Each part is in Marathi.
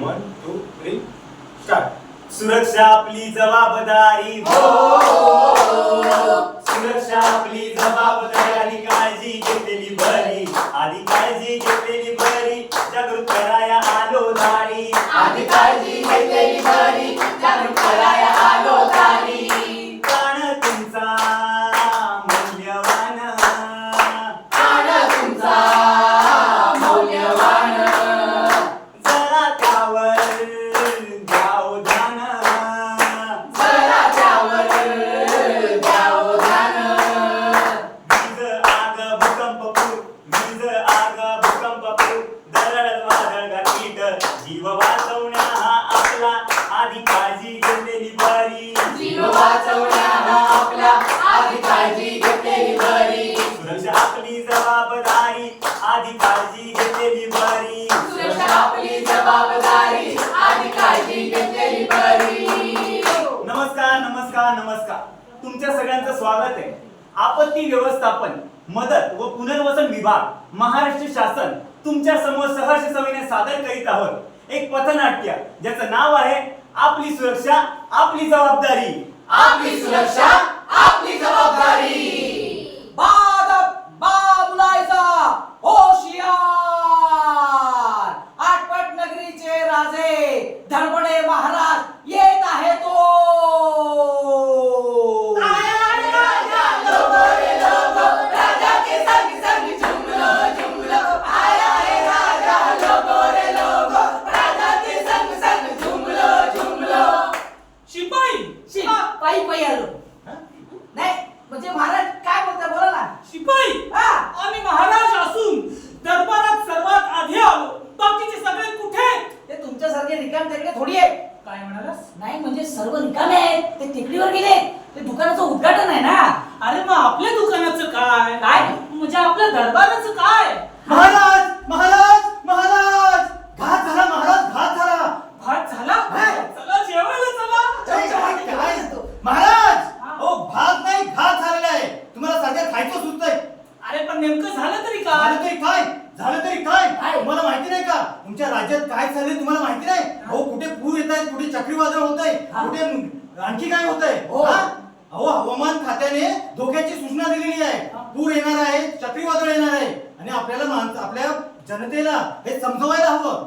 वन टू थ्री स्टार्ट सुरक्षा आपली जबाबदारी. हो. सुरक्षा आपली जबाबदारी आणि काळजी घेतलेली बरी. आधी काळजी घेतलेली बरी जागृत कराया आलो दारी. आधी काळजी घेतलेली बरी. आपला आधी काळजी घेतलेली बरी. वाचवण्या हा आपला आधी काळजी घेतलेली बरी. सुरक्षा आपली जबाबदारी आधी काळजी घेतलेली बरी. सुरक्षा आपली जबाबदारी आधी काळजी घेतलेली बरी. नमस्कार नमस्कार नमस्कार. तुमच्या सगळ्यांचं स्वागत आहे. आपत्ती व्यवस्थापन मदत व पुनर्वसन विभाग महाराष्ट्र शासन तुमच्यासमोर सहर्ष सविने सादर करीत आहोत. एक पथनाट्य ज्याचं नाव आहे आपली सुरक्षा आपली जबाबदारी. आपली सुरक्षा आपली जबाबदारी. बाद बा होशियार. आठपट नगरीचे राजे धडपडे महाराज येत आहे तो राजा के संग संग झुमलो झुमलो आया है राजा लोगो रे लोगो राजा के संग संग झुमलो झुमलो शिपाई शी, पायी पायी आलो नाही म्हणजे महाराज काय बोलता बोला ना शिपाई हा आम्ही महाराज असून दरबारात सर्वात आधी आलो बाकीचे सगळे कुठे ते तुमच्यासारखे रिकाम तिकडे थोडी आहे काय म्हणालास नाही म्हणजे सर्व रिकामे आहेत ते टेकडीवर गेले ते दुकानाचं उद्घाटन आहे ना अरे मग आपल्या दुकानाचं काय काय? म्हणजे आपल्या दरबाराचं काय? महाराज महाराज घात झाला महाराज घात झाला भात झाला काय? चला जेवायला चला काय महाराज ओ भात नाही घात झालेला आहे तुम्हाला सगळ्या खायचं सुचतंय अरे पण नेमकं झालं तरी झालं काय तरी काय झालं तरी काय काय? तुम्हाला माहिती नाही का तुमच्या राज्यात काय चाललंय तुम्हाला माहिती नाही अहो कुठे पूर येत आहेत कुठे चक्रीवादळ होत आहे हा. कुठे आणखी काय होत आहे हो. अहो हवामान खात्याने धोक्याची सूचना दिलेली आहे. हा. पूर येणार आहे चक्रीवादळ येणार आहे. आणि आपल्याला माणसं आपल्या जनतेला हे समजवायला हवं.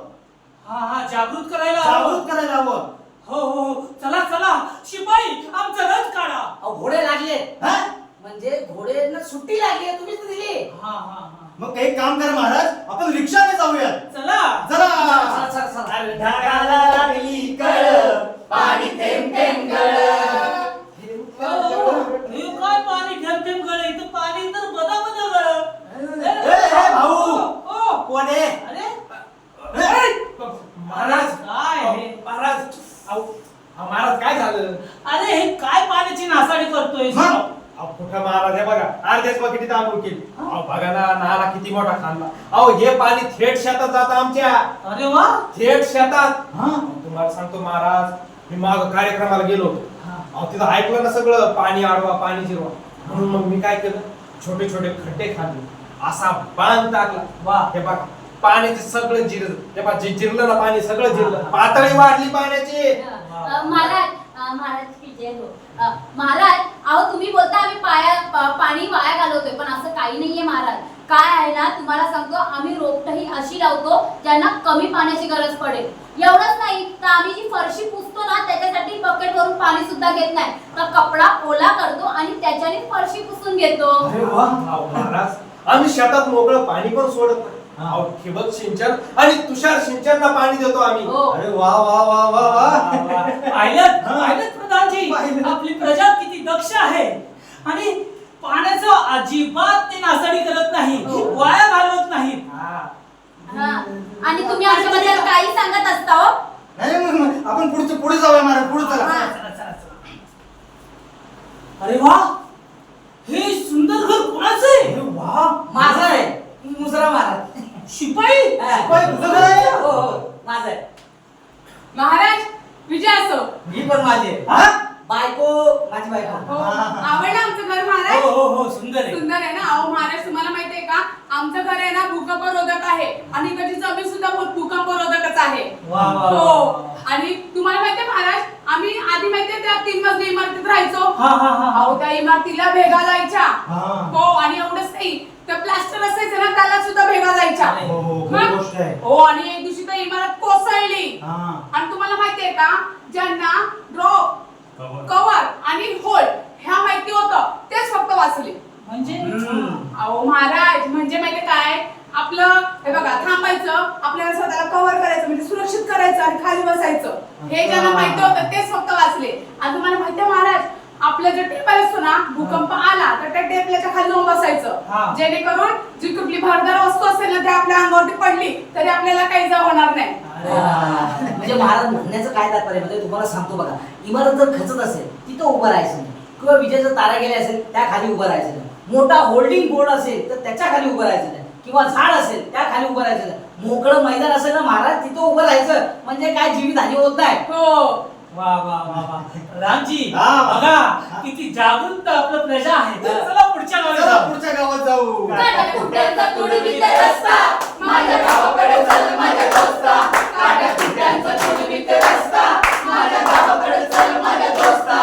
हा हा जागृत करायला हवं. जागृत करायला हवं. हो हो हो. चला चला. शिपाई आमचा रथ काढा. अहो घोडे लागले. हा? म्हणजे घोडेना सुट्टी लागली आहे, तुम्हीच तर दिली. हा हा हा. मग एक काम करा महाराज आपण रिक्षाने जाऊया चला. चला. चला, चला, चला. ढगाला लागली कळ. पाणी थेंब थेंब गळ हे काय पाणी थेंब थेंब गळे इथं पाणी तर बदा बदा गळ ए, ए, भाऊ. ओ कोण आहे अरे ए, महाराज काय हे? महाराज अहो अहो, महाराज काय झालं अरे हे काय पाण्याची नासाडी करतोय हा? अहो कुठं महाराज हे बघा अर्ध्याच बकेटीत आंघोळ केली अहो बघा ना नाला किती मोठा खाल्ला अहो हे पाणी थेट शेतात जात आमच्या. अरे वा. थेट शेतात. हा? तुम्हाला सांगतो महाराज मी माग कार्यक्रमाला गेलो हा. अहो तिथं ऐकलं ना सगळं पाणी आडवा पाणी जिरवा. म्हणून मग मी काय केलं? छोटे छोटे खड्डे खाल्ले असा बांध टाकला. वा. हे बघा पाण्याचे सगळं जिरलं. हे बघा जे जिरलं ना पाणी सगळं जिरलं. पातळी वाढली पाण्याची. महाराज महाराज हो. महाराज अहो तुम्ही बोलता आम्ही पाया पाणी वाया घालवतोय पण असं काही नाहीये महाराज. काय आहे ना तुम्हाला सांगतो आम्ही रोपटही अशी लावतो ज्यांना कमी पाण्याची गरज पडेल. एवढंच नाही तर आम्ही जी फरशी पुसतो ना त्याच्यासाठी बकेट वरून पाणी सुद्धा घेत नाही. तर कपडा ओला करतो आणि त्याच्याने फरशी पुसून घेतो. अरे वा. महाराज आम्ही शेतात मोकळं पाणी पण सोडत नाही. अहो, ठिबक सिंचन आणि तुषार सिंचनला पाणी देतो आम्ही. हो. अरे वा वा वा वा वा. पाहिलं हा. पाहिलं प्रधानजी पाहिलं. आपली प्रजा किती दक्ष आहे. आणि पाण्याचं अजिबात ते नासाडी करत नाही. हो. वाया घालवत नाहीत हा. आणि तुम्ही आमच्याबद्दल काही सांगत असता हो? नाही मग- मग आपण पुढचे पुढे जाऊया महाराज पुढे चला. हा. चला, चला, चला. अरे वा. हे सुंदर घर कोणाचं अरे आहे वा. माझं आहे. मुसरा महाराज शिपाई? हा. शिपाई तुझं घर आहे? हो हो. माझं आहे. महाराज विजय असो. ही पण माझी आहे. हा? बायको माझी बायको. हो आवडलं आमचं घर महाराज? हो हो हो सुंदर आहे. सुंदर आहे ना? अहो महाराज तुम्हाला माहितीये का? आमचं घर आहे ना भूकंपरोधक आहे. आणि इकडची जमीन सुद्धा भूकंपरोधकच आहे. वा, वा, वा, हो. आणि तुम्हाला माहितीये महाराज आम्ही आधी माहितीये त्या तीन मजली इमारतीत राहायचो. हा हा हा हा. अहो त्या इमारतीला भेगा जायच्या हा. हो आणि एवढंच नाही त्या प्लास्टर असायचं ना त्याला सुद्धा भेगा जायच्या हो हो खरी मग? गोष्ट आहे. हो आणि एक दिवशी तर इमारत कोसळली. हा. आणि तुम्हाला माहितीये का ज्यांना ड्रॉप कव्हर आणि होल ह्या माहिती होतं. तेच फक्त वाचले. म्हणजे? अहो महाराज म्हणजे माहिती काय? आपलं हे बघा थांबायचं. आपल्याला स्वतःला कव्हर करायचं म्हणजे सुरक्षित करायचं आणि खाली बसायचं. हे ज्यांना माहिती होतं तेच फक्त वाचले. आणि तुम्हाला माहिती आहे महाराज आपलं जे टेबल असतो ना भूकंप आला तर त्या टेबलाच्या खाली जाऊन हा. बसायचं जेणेकरून जी कुठली भरदार वस्तू असेल ना ती आपल्या अंगावरती पडली तरी आपल्याला काही जा होणार नाही. म्हणजे महाराज म्हणण्याचं काय तात्पर्य म्हणजे तुम्हाला सांगतो बघा इमारत जर खचत असेल तिथं उभं राहायचं नाही. किंवा विजेचा तारा गेले असेल त्या खाली उभं राहायचं नाही. मोठा होल्डिंग बोर्ड असेल तर त्याच्याखाली उभं राहायचं नाही. किंवा झाड असेल त्या खाली उभं राहायचं नाही. मोकळं मैदान असेल ना महाराज तिथं उभं राहायचं. म्हणजे काय जीवितहानी होत नाही. हो. वा वा वा वा. रामजी हा. बघा किती जागृत आपलं प्रजा आहे. तर चला पुढच्या गावी चला जाऊ. पुढच्या गावात जाऊ. काट्याकुट्यांचा तुडवीत रस्ता. माझ्या गावाकडे चल माझ्या दोस्ता काट्याकुट्यांचा तुडवीत रस्ता माझ्या गावाकडे चल माझ्या दोस्ता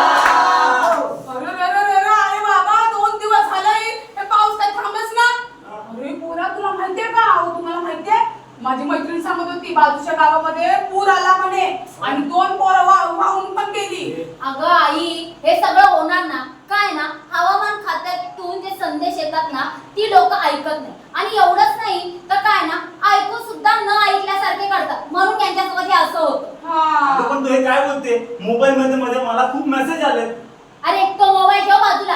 अरे रे रे रे रे, अरे बाबा दोन दिवस झाले हे पाऊस काय थांबच ना अरे पोरा तुला माहितीये का अहो तुम्हाला माहितीये माझी मैत्रीण सांगत होती बाजूच्या गावामध्ये पूर आला म्हणे आणि दोन पोरं वा- वाहून पण गेली अगं आई हे सगळं होणार ना काय ना हवामान खात्यातून जे संदेश येतात ना ती लोक ऐकत नाही आणि एवढंच नाही तर काय ना ऐकून सुद्धा न ऐकल्यासारखे करतात म्हणून त्यांच्यासोबत हे असं होतं अगं, हा पण तू बोलते मोबाईल मध्ये मध्ये मला खूप मेसेज आले अरे तो मोबाईल ठेव बाजूला.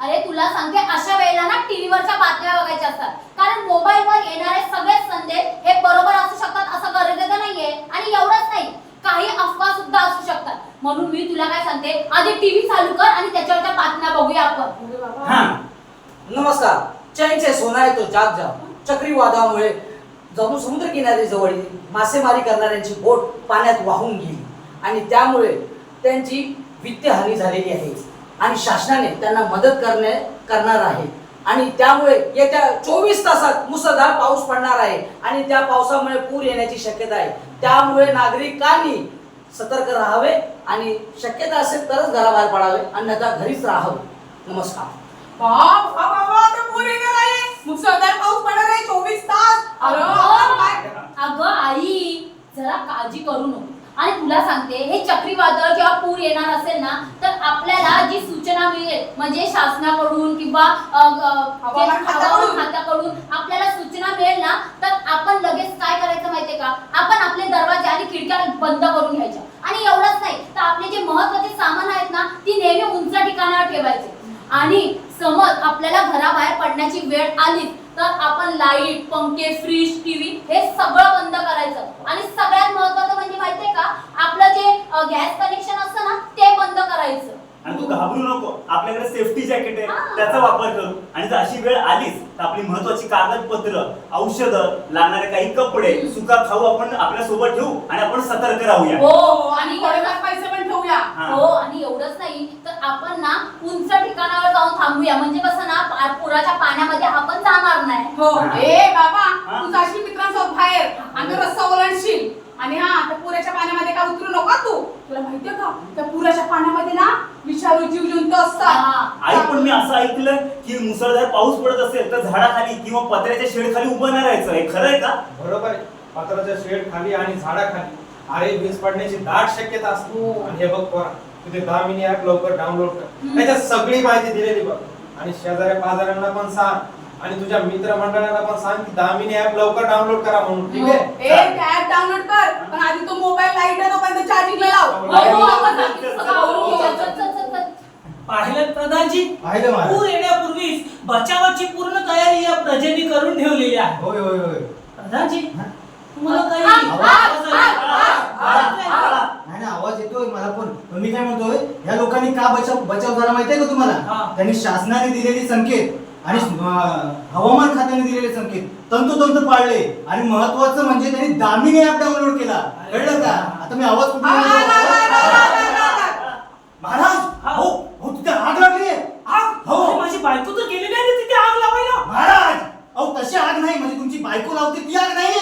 अरे तुला सांगते अशा वेळेला ना टीव्हीवरच्या बातम्या बघायच्या असतात. कारण मोबाईलवर येणारे सगळे संदेश हे बरोबर असू शकतात असं गरजेचं नाहीये आणि एवढंच नाही. काही अफवा सुद्धा असू शकतात. म्हणून मी तुला काय सांगते आधी टीव्ही चालू कर आणि त्याच्यावरच्या बातम्या बघूया आपण. हा. नमस्कार. चैन से सोना है तो जाग जाओ चक्रीवादळामुळे जम्मू समुद्र किनारी जवळील मासेमारी करणाऱ्यांची बोट पाण्यात वाहून गेली. आणि त्यामुळे त्यांची वित्तहानी झालेली आहे. आणि शासनाने त्यांना मदत करणे करणार आहे. आणि त्यामुळे येत्या चोवीस तासात मुसळधार पाऊस पडणार आहे. आणि त्या पावसामुळे पूर येण्याची शक्यता आहे. त्यामुळे नागरिकांनी सतर्क राहावे आणि शक्यता असेल तरच घराबाहेर पडावे. अन्यथा घरीच राहावे. नमस्कार बाप, बाप, बाप, आता पूर येणार आहे मुसळधार पाऊस पडणार आहे चोवीस तास अरे आता काय अगं आई जरा काळजी करू नको आणि तुला सांगते हे चक्रीवादळ जेव्हा पूर येणार असेल ना तर आपल्याला जी सूचना मिळेल म्हणजे शासनाकडून किंवा. हवामान खात्याकडून. आपल्याला सूचना मिळेल ना तर आपण लगेच काय करायचं माहितीये का? आपण आपले दरवाजे आणि खिडक्या बंद करून घ्यायच्या. आणि एवढंच नाही तर आपले जे महत्त्वाचे सामान आहेत ना ती नेहमी उंच ठिकाणावर ठेवायचे. आणि समज आपल्याला घराबाहेर पडण्याची वेळ आली तर आपण लाइट पंखे फ्रीज टीव्ही हे सगळं बंद करायचं. आणि सगळ्यात महत्वाचं म्हणजे माहितीये का? आपलं जे गॅस कनेक्शन असतं ना ते बंद करायचं. आणि तू घाबरू नको. आपल्याकडे सेफ्टी जॅकेट आहे. हा. त्याचा वापर करू. आणि जर अशी वेळ आलीच तर आपली महत्वाची कागदपत्र औषधं लागणारे काही कपडे सुका खाऊ आपण आपल्यासोबत ठेवू आणि आपण सतर्क राहूया. हो आणि पैसे पण ठेवूया. हा. हो आणि एवढंच नाही तर आपण ना उंच ठिकाणावर थांबूया म्हणजे कसं ना पुराच्या पाण्यामध्ये आपण जाणार नाही. हो. ए बाबा. तू जाशील मित्रांसोबत बाहेर. आणि रस्ता ओलांडशील. आणि हा त्या पुराच्या पाण्यामध्ये काय उतरू नका तू? तुला माहितीये का? त्या पुराच्या पाण्यामध्ये ना विषाणू जीव जंतू. असतात. आई पण मी असं ऐकलं की मुसळधार पाऊस पडत असेल तर झाडाखाली किंवा पत्र्याच्या शेड खाली उभं नाही राहायचं. हे खरं आहे का? बरोबर आहे. पत्राच्या शेड खाली आणि झाडाखाली. आरे वीज पडण्याची दाट शक्यता असते. हो. आणि हे बघ पोरा तुझे दामिनी ऍप लवकर डाउनलोड कर. त्याच्यात सगळी माहिती दिलेली बघ. आणि शेजाऱ्या पाजाऱ्यांना पण सांग आणि तुझ्या मित्र मंडळांना पण सांग की दामिनी ऍप लवकर डाउनलोड करा म्हणून ठीक हो. आहे त्या ऍप डाउनलोड कर पण आधी तो मोबाईल लाइट आहे तोपर्यंत चार्जिंगला लाव हो, हो, आपण नक्कीच करू. चल, चल, चल, चल, चल. पाहिलं प्रधानजी पाहिलं महाराज. पूर येण्यापूर्वीच बचावाची पूर्ण तयारी या प्रजेने करून ठेवलेली आहे होय होय होय प्रधानजी तुम्हाला काही मी काय म्हणतोय या लोकांनी का बचाव बचाव झाला माहितीये का तुम्हाला? त्यांनी शासनाने दिलेले संकेत आणि हवामान खात्याने दिलेले संकेत. तंतोतंत पाळले. आणि महत्वाचं म्हणजे त्यांनी दामिनी ऍप डाऊनलोड केला. कळलं का? आता मी आवाज महाराज आग लागली हो. माझी बायको तर गेलेली नाही तिथे आग लावायला. महाराज अहो तशी आग नाही. म्हणजे तुमची बायको लावते ती आग नाही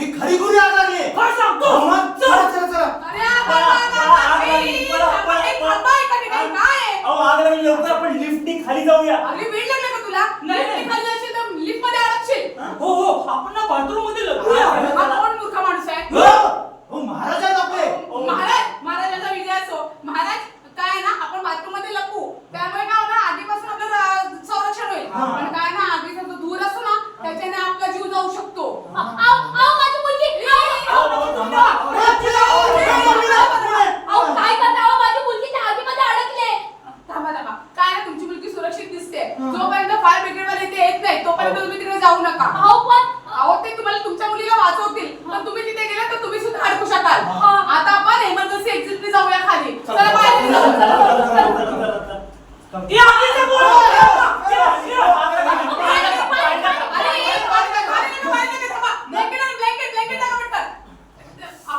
ही खरी खुरी आग लागली सांगतो जाऊया. अरे वेळ लागला का तुला? नाही, नाही. लिफ्टने खाली जाशील तर लिफ्टमध्ये अडकशील हो? हो आपण ना बाथरूममध्ये लपूया हा कोण मूर्ख माणूस आहे हो हो, महाराज आहेत आपले महाराज महाराजांचा विजय असो महाराज काय आहे ना आपण बाथरूममध्ये लपू त्यामुळे काय होणार आगीपासून आपलं रा- संरक्षण होईल हा. पण काय ना आगीचा जो धूर असतो ना त्याच्याने आपला जीव जाऊ शकतो अ- अहो अहो, माझी मुलगी अहो, अहो, अहो, थांबा. अहो, काय करता अहो माझी मुलगी त्या आगीमध्ये अडकले थांबा थांबा काय ना तुमची मुलगी सुरक्षित दिसते जोपर्यंत फायर ब्रिगेड वाले इथे येत नाही तोपर्यंत तुम्ही तिकडे जाऊ नका अहो पण अहो ते तुम्हाला तुमच्या मुलीला वाचवतील पण तुम्ही तिथे गेले तर तुम्ही सुद्धा अडकू शकाल हा. आता आपण इमर्जन्सी एक्झिटने जाऊया खाली चला, चला बाहेर चला, जाऊ. चला, चला, चला, चला, चला, चला. ती आगीचं बोल. अरे, एक बाहेर नका, बाहेर नका, बाहेर नका, थांबा. Blanket आणा, blanket, blanket टाका पटकन. आ,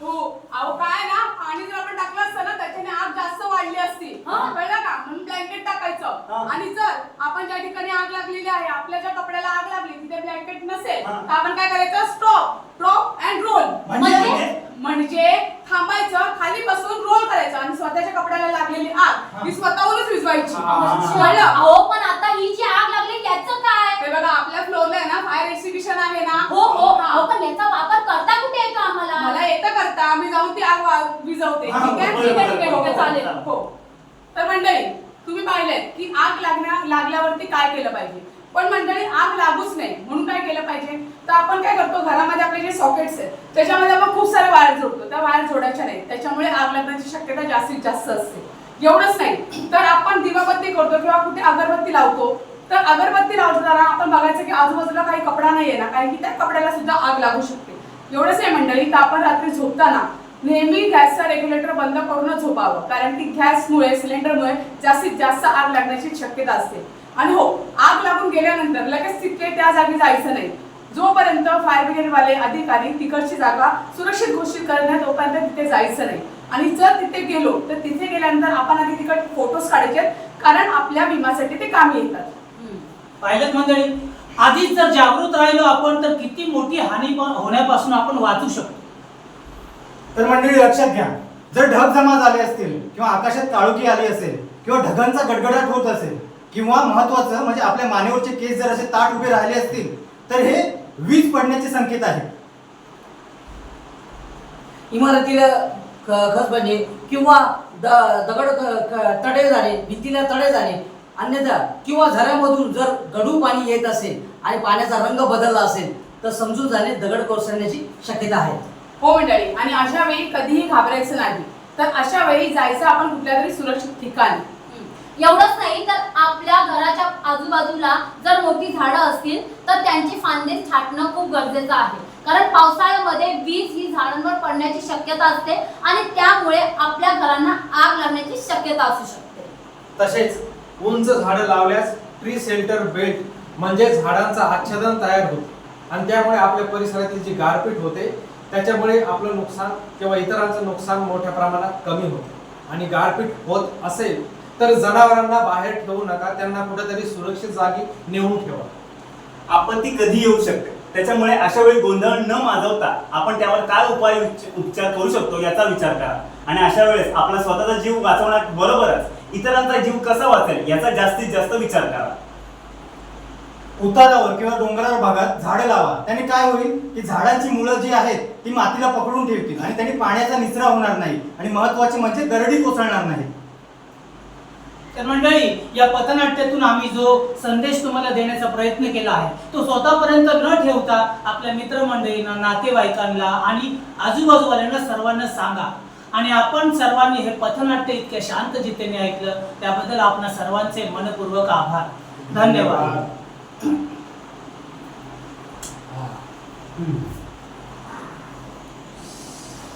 हो, अहो काय ना पाणी जर आपण टाकलं असतं ना त्याच्याने आग जास्त वाढली असती हा. कळलं का म्हणून ब्लँकेट टाकायचं हा. आणि जर आपण ज्या ठिकाणी आग लागलेली आहे आपल्या ज्या कपड्याला आग लागली तिथे ब्लँकेट नसेल हा. तर आपण काय करायचं स्टॉप ड्रॉप अँड रोल म्हणजे? म्हणजे थांबायचं खाली बसून रोल करायचं आणि स्वतःच्या कपड्याला लागलेली आग ही हा. कळलं? अहो पण आता ही जी आग लागली त्याचं काय? हे बघा आपल्या फ्लोरला आहे ना फायर एक्झिबिशन आहे ना. हो हो हा. अहो पण याचा वापर करता कुठे येतो आम्हाला? मला येतं करता. आम्ही जाऊन ती आग वा- विझवते. हा, ठीक आहे? बरोबर, ठीक आहे ठीक आहे बरोबर, ठीक आहे. चालेल. हो. तर मंडळी तुम्ही पाहिलंय की आग लागण्या लागल्यावरती काय केलं पाहिजे? पण मंडळी आग लागूच नाही. म्हणून काय केलं पाहिजे? तर आपण काय करतो? घरामध्ये आपले जे सॉकेट्स आहेत त्याच्यामध्ये आपण खूप सारे वायर जोडतो. त्या वायर जोडायच्या नाही त्याच्यामुळे आग लागण्याची शक्यता जास्तीत जास्त असते. एवढंच नाही. तर आपण दिवाबत्ती करतो किंवा कुठे अगरबत्ती लावतो. तर अगरबत्ती लावताना आपण बघायचं की आजूबाजूला काही कपडा नाहीये ना कारण की त्या कपड्याला सुद्धा आग लागू शकते. एवढंच आहे मंडळी तर आपण रात्री झोपताना नेहमी गॅसचा रेग्युलेटर बंद करूनच झोपावं. कारण की गॅसमुळे सिलेंडरमुळे जास्तीत जास्त आग लागण्याची शक्यता असते. आणि हो आग लागून गेल्यानंतर लगेच तिथे त्या जागी जायचं नाही. जोपर्यंत फायर ब्रिगेडवाले अधिकारी तिकडची जागा सुरक्षित घोषित करण्यात नाही तोपर्यंत तिथे जायचं नाही. आणि जर तिथे गेलो तर तिथे गेल्यानंतर आपण आधी तिकडे फोटोज काढायचे आहेत, कारण आपल्या विमासाठी ते कामी येतात. पाहिलं मंडळी? आधीच जर जागृत राहिलो आपण तर किती मोठी हानी पण होण्यापासून आपण वाचू शकतो. तर मंडळी लक्षात घ्या. जर ढग जमा झाले असतील किंवा आकाशात काळोखी आली असेल किंवा ढगांचा गडगडाट होत असेल किंवा महत्वाचं म्हणजे आपल्या मानेवरचे केस जर असे ताट उभे राहिले असतील तर हे वीज पडण्याचे संकेत आहेत. इमारतीला ख- किंवा द- दगड तडे जाणे भिंतीला तडे जाणे अन्यथा किंवा झऱ्यामधून जर गडू पाणी येत असेल आणि पाण्याचा रंग बदलला असेल तर समजून जाणे दगड कोसळण्याची शक्यता आहे. हो मंडळी आणि अशा वेळी कधीही घाबरायचं नाही. तर अशा वेळी जायचं आपण कुठल्या तरी सुरक्षित ठिकाणी. एवढंच नाही तर आपल्या घराच्या आजूबाजूला जर मोठी झाडं असतील तर त्यांची फांदे छाटणं खूप गरजेचं आहे. कारण पावसाळ्यामध्ये वीज ही झाडांवर पडण्याची शक्यता असते आणि त्यामुळे आपल्या घरांना आग लागण्याची शक्यता असू शकते. तसेच उंच झाडं लावल्यास ट्री सेंटर बेल्ट म्हणजे झाडांचं आच्छादन तयार होते. आणि त्यामुळे आपल्या परिसरातील जी गारपीट होते त्याच्यामुळे आपलं नुकसान किंवा इतरांचं नुकसान मोठ्या प्रमाणात कमी होते. आणि गारपीट होत असेल तर जनावरांना बाहेर ठेवू नका त्यांना कुठेतरी सुरक्षित जागी नेऊन ठेवा. आपत्ती कधी येऊ शकते? त्याच्यामुळे अशा वेळी गोंधळ न माजवता आपण त्यावर काय उपाय उपचार करू शकतो याचा विचार करा. आणि अशा वेळेस आपला स्वतःचा जीव वाचवण्याबरोबरच इतरांचा जीव कसा वाचेल याचा जास्तीत जास्त विचार करा. उतारावर किंवा डोंगराळ भागात झाडं लावा. त्याने काय होईल? की झाडांची मुळं जी आहेत ती मातीला पकडून ठेवतील आणि त्यांनी पाण्याचा निचरा होणार नाही आणि महत्त्वाचे म्हणजे दरडी कोसळणार नाही. तर मंडळी या पथनाट्यातून आम्ही जो संदेश तुम्हाला देण्याचा प्रयत्न केला आहे तो स्वतःपर्यंत न ठेवता आपल्या मित्रमंडळींना नातेवाईकांना आणि आजूबाजूवाल्यांना सर्वांना सांगा. आणि आपण सर्वांनी हे पथनाट्य इतक्या शांत जितेने ऐकलं त्याबद्दल आपणा सर्वांचे मनपूर्वक आभार. धन्यवाद.